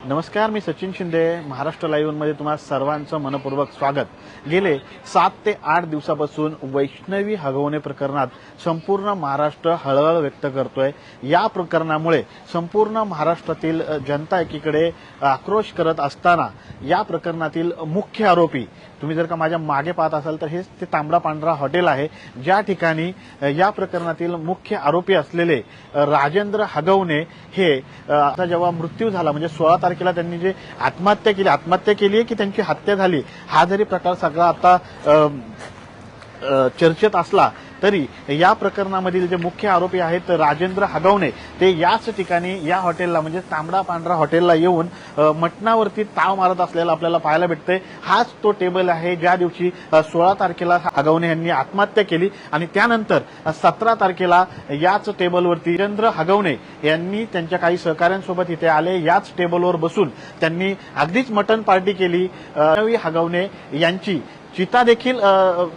नमस्कार मी सचिन शिंदे महाराष्ट्र लाईव्हमध्ये सर्वांचं मनपूर्वक स्वागत. गेले सात ते आठ दिवसापासून वैष्णवी हगवणे प्रकरणात संपूर्ण महाराष्ट्र हळहळ व्यक्त करतोय. या प्रकरणामुळे संपूर्ण महाराष्ट्रातील जनता एकीकडे आक्रोश करत असताना या प्रकरणातील मुख्य आरोपी तुम्ही जर का माझ्या मागे पाहत असाल तर हेच ते तांबडा पांढरा हॉटेल आहे. ज्या ठिकाणी या प्रकरणातील मुख्य आरोपी असलेले राजेंद्र हगवणे हे आता जेव्हा मृत्यू झाला म्हणजे सोळा तारखेला त्यांनी जे आत्महत्या केली आत्महत्या केली आहे की त्यांची हत्या झाली हा जरी प्रकार सगळा आता चर्चेत असला तरी या प्रकरणामधील जे मुख्य आरोपी आहेत राजेंद्र हगवणे ते याच ठिकाणी या हॉटेलला म्हणजे तांबडा पांढरा हॉटेलला येऊन मटणावरती ताव मारत असलेला आपल्याला पाहायला भेटतंय. हाच तो टेबल आहे ज्या दिवशी सोळा तारखेला हगवणे यांनी आत्महत्या केली आणि त्यानंतर सतरा तारखेला याच टेबलवरती राजेंद्र हगवणे यांनी त्यांच्या काही सहकाऱ्यांसोबत इथे आले. याच टेबलवर बसून त्यांनी अगदीच मटण पार्टी केली. रवी हगवणे यांची. चिता देखील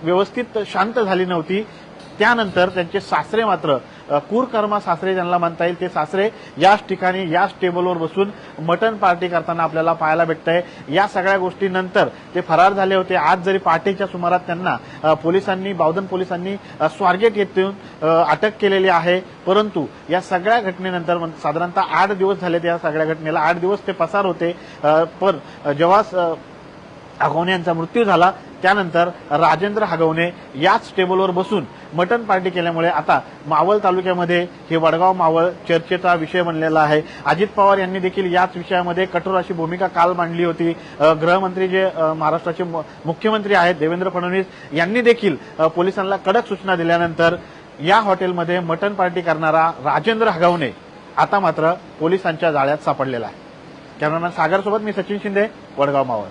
व्यवस्थित शांत झाली नव्हती. त्यानंतर त्यांचे सासरे मात्र कुरकर्मा सासरे ज्यांना म्हणता येईल ते सासरे याच ठिकाणी याच टेबलवर बसून मटण पार्टी करताना आपल्याला पाहायला भेटतंय. या सगळ्या गोष्टीनंतर ते फरार झाले होते. आज जरी पहाटेच्या सुमारात त्यांना पोलिसांनी बावधन पोलिसांनी स्वारगेट येथून अटक केलेली आहे. परंतु या सगळ्या घटनेनंतर साधारणतः आठ दिवस झाले या सगळ्या घटनेला. आठ दिवस ते पसार होते. पण जेव्हा अ, यांचा मृत्यू झाला त्यानंतर राजेंद्र हागवणे याच टेबलवर बसून मटन पार्टी केल्यामुळे आता मावळ तालुक्यामध्ये हे वडगाव मावळ चर्चेचा विषय बनलेला आहे. अजित पवार यांनी देखील याच विषयामध्ये कठोर अशी भूमिका काल मांडली होती. गृहमंत्री जे महाराष्ट्राचे मुख्यमंत्री आहेत देवेंद्र फडणवीस यांनी देखील पोलिसांना कडक सूचना दिल्यानंतर या हॉटेलमध्ये मटन पार्टी करणारा राजेंद्र हगवणे आता मात्र पोलिसांच्या जाळ्यात सापडलेला आहे. कॅमेरामॅन सागरसोबत मी सचिन शिंदे वडगाव मावळ.